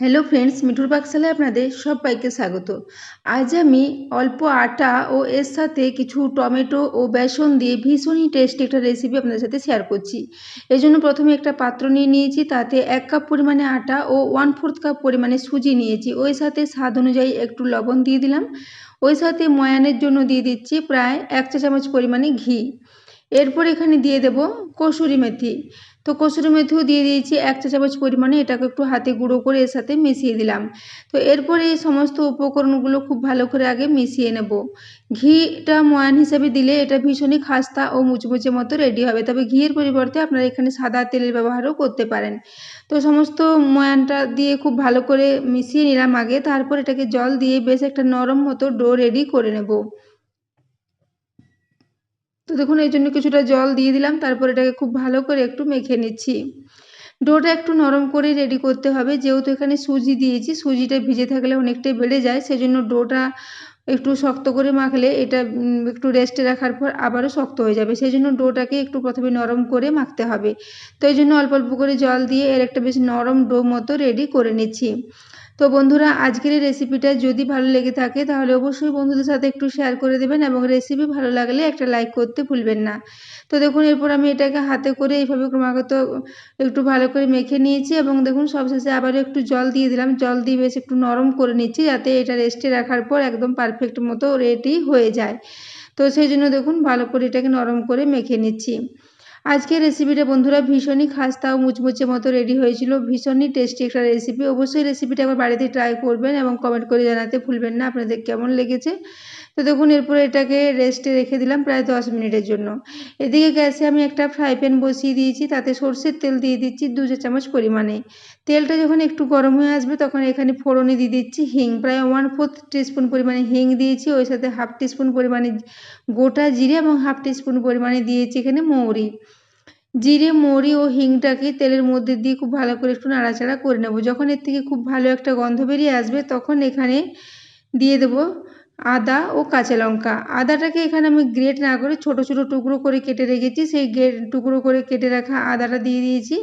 Hello friends মিঠুর পাকশালায় আপনাদের সবাইকে স্বাগত। আজ আমি অল্প আটা ও এর সাথে কিছু টমেটো ও বেসন দিয়ে ভীষণই টেস্টি একটা রেসিপি আপনাদের সাথে শেয়ার করছি। এই জন্য প্রথমে একটা পাত্র নিয়ে নিয়েছি, তাতে এক কাপ পরিমাণে আটা ও ওয়ান ফোর্থ কাপ পরিমাণে সুজি নিয়েছি। ওই সাথে স্বাদ অনুযায়ী একটু লবণ দিয়ে দিলাম। ওই সাথে ময়ানের জন্য দিয়ে দিচ্ছি প্রায় এক চা চামচ পরিমাণে ঘি। এরপর এখানে দিয়ে দেব কসুরি মেথি। তো কসুরি মেথিও দিয়ে দিয়েছি, এক চা চামচ পরিমাণে এটাকে একটু হাতে গুঁড়ো করে এর সাথে মিশিয়ে দিলাম। তো এরপরে এই সমস্ত উপকরণগুলো খুব ভালো করে আগে মিশিয়ে নেব। ঘিটা ময়ান হিসেবে দিলে এটা ভীষণই খাস্তা ও মুচমুচে মতো রেডি হবে। তবে ঘিয়ের পরিবর্তে আপনারা এখানে সাদা তেলের ব্যবহারও করতে পারেন। তো সমস্ত ময়ানটা দিয়ে খুব ভালো করে মিশিয়ে নিলাম আগে। তারপর এটাকে জল দিয়ে বেশ একটা নরম মতো ডো রেডি করে নেব। তো দেখুন, এই জন্য কিছুটা জল দিয়ে দিলাম। তারপর এটাকে খুব ভালো করে একটু মেখে নিচ্ছি। ডোটা একটু নরম করে রেডি করতে হবে। যেহেতু এখানে সুজি দিয়েছি, সুজিটা ভিজে থাকলে অনেকটাই বেড়ে যায়। সেজন্য ডোটা একটু শক্ত করে মাখলে এটা একটু রেস্টে রাখার পর আবারও শক্ত হয়ে যাবে। সেই জন্য ডোটাকে একটু প্রথমে নরম করে মাখতে হবে। তো এই জন্য অল্প অল্প করে জল দিয়ে এর একটা বেশ নরম ডো মতো রেডি করে নিচ্ছি। তো বন্ধুরা, আজকের এই রেসিপিটা যদি ভালো লেগে থাকে, তাহলে অবশ্যই বন্ধুদের সাথে একটু শেয়ার করে দেবেন এবং রেসিপি ভালো লাগলে একটা লাইক করতে ভুলবেন না। তো দেখুন, এরপর আমি এটাকে হাতে করে এইভাবে ক্রমাগত একটু ভালো করে মেখে নিয়েছি এবং দেখুন, সবশেষে আবারও একটু জল দিয়ে দিলাম। জল দিয়ে বেশ একটু নরম করে নিচ্ছি যাতে এটা রেস্টে রাখার পর একদম পারফেক্ট মতো রেডি হয়ে যায়। তো সেই জন্য দেখুন, ভালো করে এটাকে নরম করে মেখে নিচ্ছি। আজকের রেসিপিটা বন্ধুরা ভীষণই খাস্তা ও মুচমুচে মতো রেডি হয়েছিল। ভীষণই টেস্টি একটা রেসিপি অবশ্যই রেসিপিটা একবার বাড়িতে ট্রাই করবেন এবং কমেন্ট করে জানাতে ভুলবেন না। আপনাদের কেমন লেগেছে? তো দেখুন, এরপরে এটাকে রেস্টে রেখে দিলাম প্রায় দশ মিনিটের জন্য। এদিকে গ্যাসে আমি একটা ফ্রাই প্যান বসিয়ে দিয়েছি, তাতে সর্ষের তেল দিয়ে দিচ্ছি দু চা চামচ পরিমাণে। তেলটা যখন একটু গরম হয়ে আসবে, তখন এখানে ফোড়নে দিয়ে দিচ্ছি হিং। প্রায় ওয়ান ফোর্থ টিস্পুন পরিমাণে হিং দিয়েছি, ওই সাথে হাফ টিস্পুন পরিমাণে গোটা জিরে এবং হাফ টিস্পুন পরিমাণে দিয়েছি এখানে মৌরি। জিরে, মৌরি ও হিংটাকে তেলের মধ্যে দিয়ে খুব ভালো করে একটু নাড়াচাড়া করে নেব। যখন এর থেকে খুব ভালো একটা গন্ধ বেরিয়ে আসবে, তখন এখানে দিয়ে দেব আদা ও কাঁচা লঙ্কা। আদাটাকে এখানে আমি গ্রেট না করে ছোট ছোট টুকরো করে কেটে রেখেছি। সেই গ্রেট টুকরো করে কেটে রাখা আদাটা দিয়ে দিয়েছি।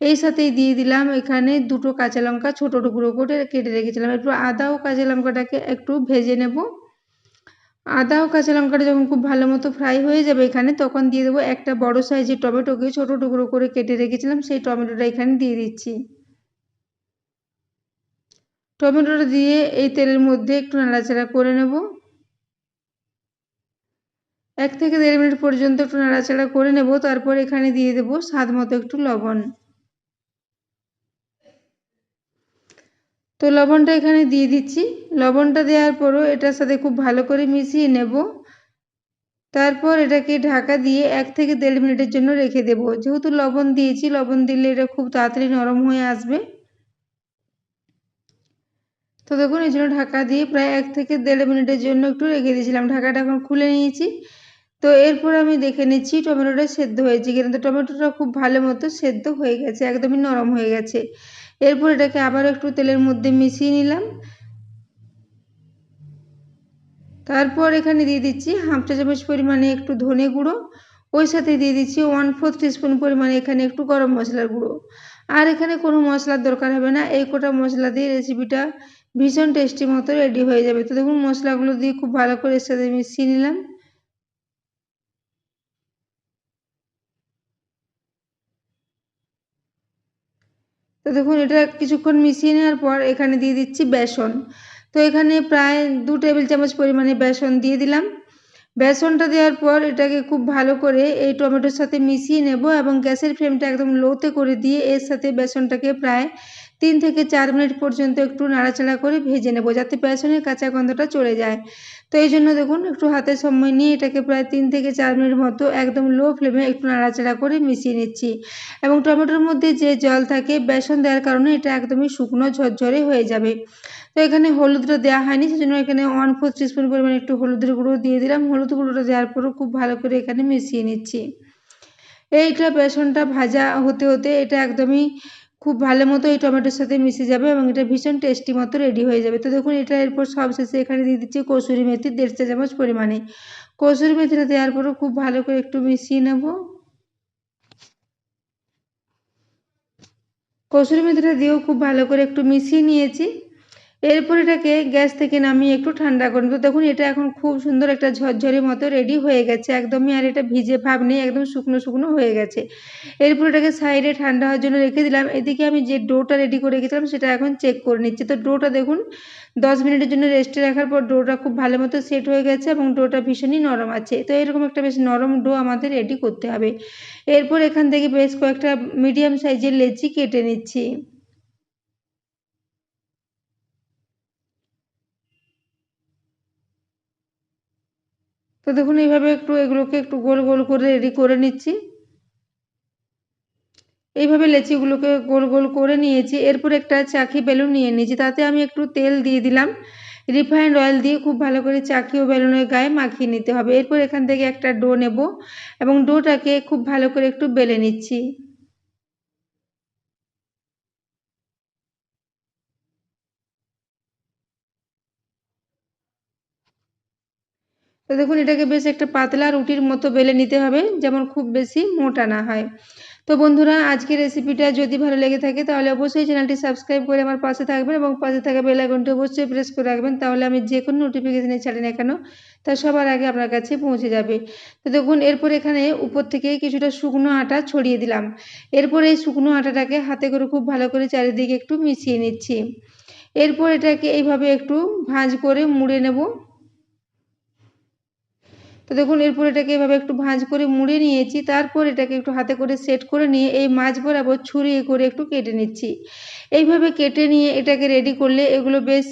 এই সাথেই দিয়ে দিলাম এখানে দুটো কাঁচা লঙ্কা ছোট টুকরো করে কেটে রেখেছিলাম। একটু আদা ও কাঁচা লঙ্কাটাকে একটু ভেজে নেব। আদা ও কাঁচা লঙ্কাটা যখন খুব ভালো মতো ফ্রাই হয়ে যাবে এখানে, তখন দিয়ে দেবো একটা বড় সাইজের টমেটোকে ছোটো টুকরো করে কেটে রেখেছিলাম। সেই টমেটোটা এখানে দিয়ে দিচ্ছি। টমেটোটা দিয়ে এই তেলের মধ্যে একটু নাড়াচাড়া করে নেব। এক থেকে দেড় মিনিট পর্যন্ত একটু নাড়াচাড়া করে নেব, তারপর এখানে দিয়ে দেবো স্বাদ মতো একটু লবণ। তো লবণটা এখানে দিয়ে দিচ্ছি। লবণটা দেওয়ার পরও এটার সাথে খুব ভালো করে মিশিয়ে নেব। তারপর এটাকে ঢাকা দিয়ে এক থেকে দেড় মিনিটের জন্য রেখে দেব। যেহেতু লবণ দিয়েছি, লবণ দিলে এটা খুব তাড়াতাড়ি নরম হয়ে আসবে। তো দেখুন, এই জন্য ঢাকা দিয়ে প্রায় এক থেকে দেড় মিনিটের জন্য একটু রেখে দিয়েছিলাম। ঢাকাটা এখন খুলে নিয়েছি। তো এরপর আমি দেখে নিচ্ছি, টমেটোটা সেদ্ধ হয়েছে কিন্তু টমেটোটা খুব ভালো মতো সেদ্ধ হয়ে গেছে, একদমই নরম হয়ে গেছে। এরপর এটাকে আবার একটু তেলের মধ্যে মিশিয়ে নিলাম। তারপর এখানে দিয়ে দিচ্ছি হাফ চা চামচ পরিমাণে একটু ধনে গুঁড়ো। ওই সাথে দিয়ে দিচ্ছি ওয়ান ফোর্থ টিস্পুন পরিমাণে এখানে একটু গরম মশলার গুঁড়ো। আর এখানে কোনো মশলার দরকার হবে না। এই কোটা মশলা দিয়ে রেসিপিটা ভীষণ টেস্টি মতো রেডি হয়ে যাবে। তো দেখুন, মশলাগুলো দিয়ে খুব ভালো করে এর সাথে মিশিয়ে নিলাম। তো দেখুন, এটা কিছুক্ষণ মিশিয়ে নেওয়ার পর এখানে দিয়ে দিচ্ছি বেসন। তো এখানে প্রায় দু টেবিল চামচ পরিমাণে বেসন দিয়ে দিলাম। বেসনটা দেওয়ার পর এটাকে খুব ভালো করে এই টমেটোর সাথে মিশিয়ে নেব এবং গ্যাসের ফ্লেমটা একদম লোতে করে দিয়ে এর সাথে বেসনটাকে প্রায় তিন থেকে চার মিনিট পর্যন্ত একটু নাড়াচাড়া করে ভেজে নেব, যাতে বেসনের কাঁচা গন্ধটা চলে যায়। তো এই জন্য দেখুন, একটু হাতে সময় নিয়ে এটাকে প্রায় তিন থেকে চার মিনিট মতো একদম লো ফ্লেমে একটু নাড়াচাড়া করে মিশিয়ে নিচ্ছি। এবং টমেটোর মধ্যে যে জল থাকে, বেসন দেওয়ার কারণে এটা একদমই শুকনো, ঝরঝরে হয়ে যাবে। তো এখানে হলুদটা দেওয়া হয়নি, সেজন্য এখানে ওয়ান ফোর স্পুন পরিমাণে একটু হলুদের গুঁড়ো দিয়ে দিলাম। হলুদ গুঁড়োটা দেওয়ার পরও খুব ভালো করে এখানে মিশিয়ে নিচ্ছি। এইটা বেসনটা ভাজা হতে হতে এটা একদমই খুব ভালো মতো এই টমেটোর সাথে মিশে যাবে এবং এটা ভীষণ টেস্টি মতো রেডি হয়ে যাবে। তো দেখুন, এটা এরপর সবশেষে এখানে দিয়ে দিচ্ছি কসুরি মেথি দেড় চা চামচ পরিমাণে। কসুরি মেথিটা দেওয়ার পরও খুব ভালো করে একটু মিশিয়ে নেব। কসুরি মেথিটা দিয়েও খুব ভালো করে একটু মিশিয়ে নিয়েছি। এরপর এটাকে গ্যাস থেকে নামিয়ে একটু ঠান্ডা করুন তো দেখুন, এটা এখন খুব সুন্দর একটা ঝরঝরে মতো রেডি হয়ে গেছে। একদমই আর এটা ভিজে ভাব নেই, একদম শুকনো শুকনো হয়ে গেছে। এরপর এটাকে সাইডে ঠান্ডা হওয়ার জন্য রেখে দিলাম। এদিকে আমি যে ডোটা রেডি করে রেখেছিলাম, সেটা এখন চেক করে নিচ্ছি। তো ডোটা দেখুন, দশ মিনিটের জন্য রেস্টে রাখার পর ডোটা খুব ভালো মতো সেট হয়ে গেছে এবং ডোটা ভীষণই নরম আছে। তো এরকম একটা বেশ নরম ডো আমাদের রেডি করতে হবে। এরপর এখান থেকে বেশ কয়েকটা মিডিয়াম সাইজের লেচি কেটে নিচ্ছি। তো দেখুন, এইভাবে একটু এগুলোকে একটু গোল গোল করে রেডি করে নিচ্ছি। এইভাবে লেচিগুলোকে গোল গোল করে নিয়েছি। এরপর একটা চাকি বেলুন নিয়ে নিয়েছি। তাতে আমি একটু তেল দিয়ে দিলাম। রিফাইন্ড অয়েল দিয়ে খুব ভালো করে চাকি ও বেলুনের গায়ে মাখিয়ে নিতে হবে। এরপর এখান থেকে একটা ডো নেব এবং ডোটাকে খুব ভালো করে একটু বেলে নিচ্ছি। তো দেখুন, এটাকে বেশ একটা পাতলা রুটির মতো বেলে নিতে হবে, যেমন খুব বেশি মোটা না হয়। তো বন্ধুরা, আজকের রেসিপিটা যদি ভালো লেগে থাকে, তাহলে অবশ্যই চ্যানেলটি সাবস্ক্রাইব করে আমার পাশে থাকবেন এবং পাশে থাকা বেল আইকনটি অবশ্যই প্রেস করে রাখবেন, তাহলে আমি যে কোনো নোটিফিকেশানে ছাড়ি না কেন, তা সবার আগে আপনার কাছে পৌঁছে যাবে। তো দেখুন, এরপর এখানে উপর থেকে কিছুটা শুকনো আটা ছড়িয়ে দিলাম। এরপর এই শুকনো আটাটাকে হাতে করে খুব ভালো করে চারিদিকে একটু মিশিয়ে নিচ্ছি। এরপর এটাকে এইভাবে একটু ভাঁজ করে মুড়ে নেব। তো দেখুন, এরপর এটাকে এভাবে একটু ভাঁজ করে মুড়ে নিয়েছি। তারপর এটাকে একটু হাতে করে সেট করে নিয়ে এই মাছ বরাবর ছুরিয়ে করে একটু কেটে নিচ্ছি। এইভাবে কেটে নিয়ে এটাকে রেডি করলে এগুলো বেশ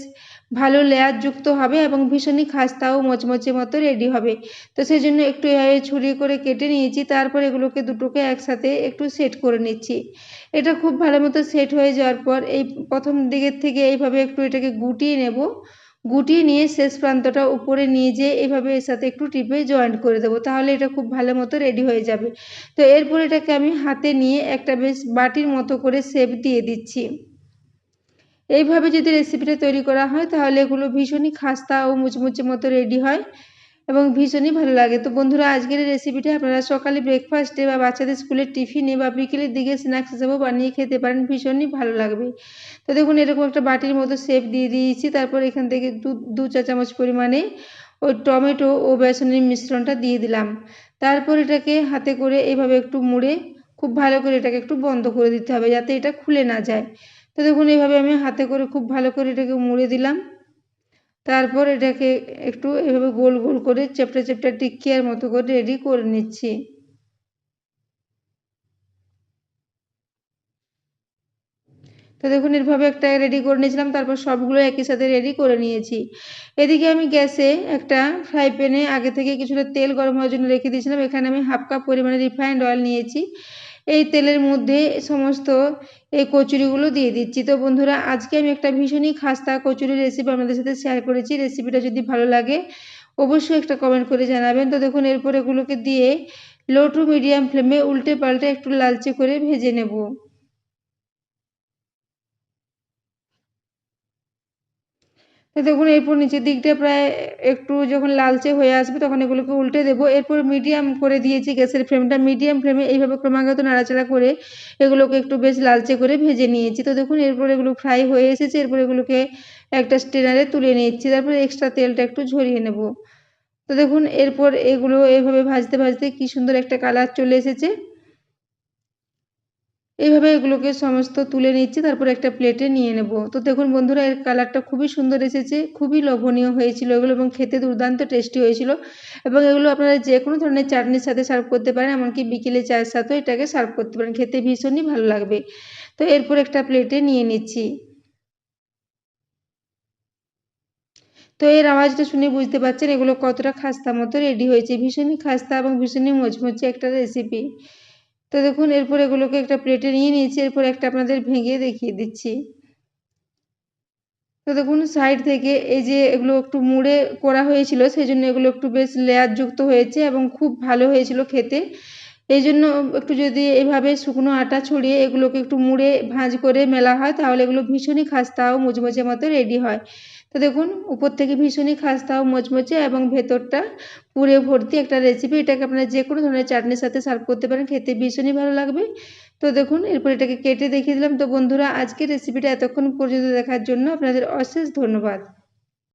ভালো লেয়ার যুক্ত হবে এবং ভীষণই খাস্তা ও মচমচে মতো রেডি হবে। তো সেই জন্য একটু এভাবে ছুরিয়ে করে কেটে নিয়েছি। তারপর এগুলোকে দুটোকে একসাথে একটু সেট করে নিচ্ছি। এটা খুব ভালো মতো সেট হয়ে যাওয়ার পর এই প্রথম দিকের থেকে এইভাবে একটু এটাকে গুটিয়ে নেব। গুটিয়ে নিয়ে শেষ প্রান্তটা উপরে নিয়ে যেয়ে এভাবে এর সাথে একটু টিপে জয়েন্ট করে দেবো। তাহলে এটা খুব ভালো মতো রেডি হয়ে যাবে। তো এরপর এটাকে আমি হাতে নিয়ে একটা বেশ বাটির মতো করে শেপ দিয়ে দিচ্ছি। এইভাবে যদি রেসিপিটা তৈরি করা হয়, তাহলে এগুলো ভীষণই খাস্তা ও মুচমুচে মতো রেডি হয়। এবং ভীষণই ভালো লাগে। তো বন্ধুরা, আজকের এই রেসিপিটা আপনারা সকালে ব্রেকফাস্টে বা বাচ্চাদের স্কুলের টিফিনে বা বিকেলের দিকে স্ন্যাক্স হিসেবেও বানিয়ে খেতে পারেন, ভীষণই ভালো লাগবে। তো দেখুন, এরকম একটা বাটির মতো শেপ দিয়ে দিয়েছি। তারপর এখান থেকে দু দু চা চামচ পরিমাণে ওই টমেটো ও বেসনের মিশ্রণটা দিয়ে দিলাম। তারপর এটাকে হাতে করে এইভাবে একটু মুড়ে খুব ভালো করে এটাকে একটু বন্ধ করে দিতে হবে যাতে এটা খুলে না যায়। তো দেখুন এইভাবে আমি হাতে করে খুব ভালো করে এটাকে মুড়ে দিলাম। তারপর এটাকে একটু এভাবে গোল গোল করে চ্যাপটা চ্যাপটা টিকিয়ার মতো করে রেডি করে নিচ্ছি। তো দেখুন এরভাবে একটা রেডি করে নিয়েছিলাম, তারপর সবগুলো একই সাথে রেডি করে নিয়েছি। এদিকে আমি গ্যাসে একটা ফ্রাই প্যানে আগে থেকে কিছুটা তেল গরম হওয়ার জন্য রেখে দিয়েছিলাম। এখানে আমি হাফ কাপ পরিমাণে রিফাইন্ড অয়েল নিয়েছি। এই তেলের মধ্যে সমস্ত এই কচুরিগুলো দিয়ে দিচ্ছি। তো বন্ধুরা, আজকে আমি একটা ভীষণই খাস্তা কচুরির রেসিপি আপনাদের সাথে শেয়ার করেছি। রেসিপিটা যদি ভালো লাগে, অবশ্যই একটা কমেন্ট করে জানাবেন। তো দেখুন, এরপর এগুলোকে দিয়ে লো টু মিডিয়াম ফ্লেমে উল্টে পাল্টে একটু লালচে করে ভেজে নেব। তো দেখুন, এরপর নিচের দিকটা প্রায় একটু যখন লালচে হয়ে আসবে তখন এগুলোকে উল্টে দেবো। এরপর মিডিয়াম করে দিয়েছি গ্যাসের ফ্লেমটা মিডিয়াম ফ্লেমে এইভাবে ক্রমাগত নাড়াচাড়া করে এগুলোকে একটু বেশ লালচে করে ভেজে নিয়েছি। তো দেখুন, এরপর এগুলো ফ্রাই হয়ে এসেছে। এরপর এগুলোকে একটা স্টেনারে তুলে নিয়েছি তারপর এক্সট্রা তেলটা একটু ঝরিয়ে নেব। তো দেখুন, এরপর এগুলো এভাবে ভাজতে ভাজতে কি সুন্দর একটা কালার চলে এসেছে। এইভাবে এগুলোকে সমস্ত তুলে নিচ্ছি, তারপর একটা প্লেটে নিয়ে নেব। তো দেখুন বন্ধুরা, এর কালারটা খুবই সুন্দর এসেছে, খুবই লোভনীয় হয়েছিল এগুলো এবং খেতে দুর্দান্ত টেস্টি হয়েছিল এবং এগুলো আপনারা যে কোনো ধরনের চাটনির সাথে সার্ভ করতে পারেন, এমনকি বিকেলে চায়ের সাথেও এটাকে সার্ভ করতে পারেন, খেতে ভীষণই ভালো লাগবে। তো এরপর একটা প্লেটে নিয়ে নিচ্ছি। তো এর আওয়াজটা শুনে বুঝতে পারছেন, এগুলো কতটা খাস্তা মতো রেডি হয়েছে, ভীষণই খাস্তা এবং ভীষণই মচমচে একটা রেসিপি তো দেখুন, এরপর এগুলোকে একটা প্লেটে নিয়ে নিয়েছি, এরপর একটা আপনাদের ভেঙে দেখিয়ে দিচ্ছি। তো দেখুন, সাইড থেকে এই যে এগুলো একটু মুড়ে করা হয়েছিল, সেই জন্য এগুলো একটু বেশ লেয়ারযুক্ত হয়েছে এবং খুব ভালো হয়েছিল খেতে। এই জন্য একটু যদি এভাবে শুকনো আটা ছড়িয়ে এগুলোকে একটু মুড়ে ভাঁজ করে মেলা হয়, তাহলে এগুলো ভীষণই খাস্তা ও মুচমুচে মতো রেডি হয়। তো দেখুন, উপর থেকে ভীষণই খাস্তা ও মচমচে এবং ভেতরটা পুরে ভর্তি একটা রেসিপি এটাকে আপনারা যে কোনো ধরনের চাটনির সাথে সার্ভ করতে পারেন, খেতে ভীষণই ভালো লাগবে। তো দেখুন, এরপর এটাকে কেটে দেখিয়ে দিলাম। তো বন্ধুরা, আজকের রেসিপিটা এতক্ষণ পর্যন্ত দেখার জন্য আপনাদের অশেষ ধন্যবাদ।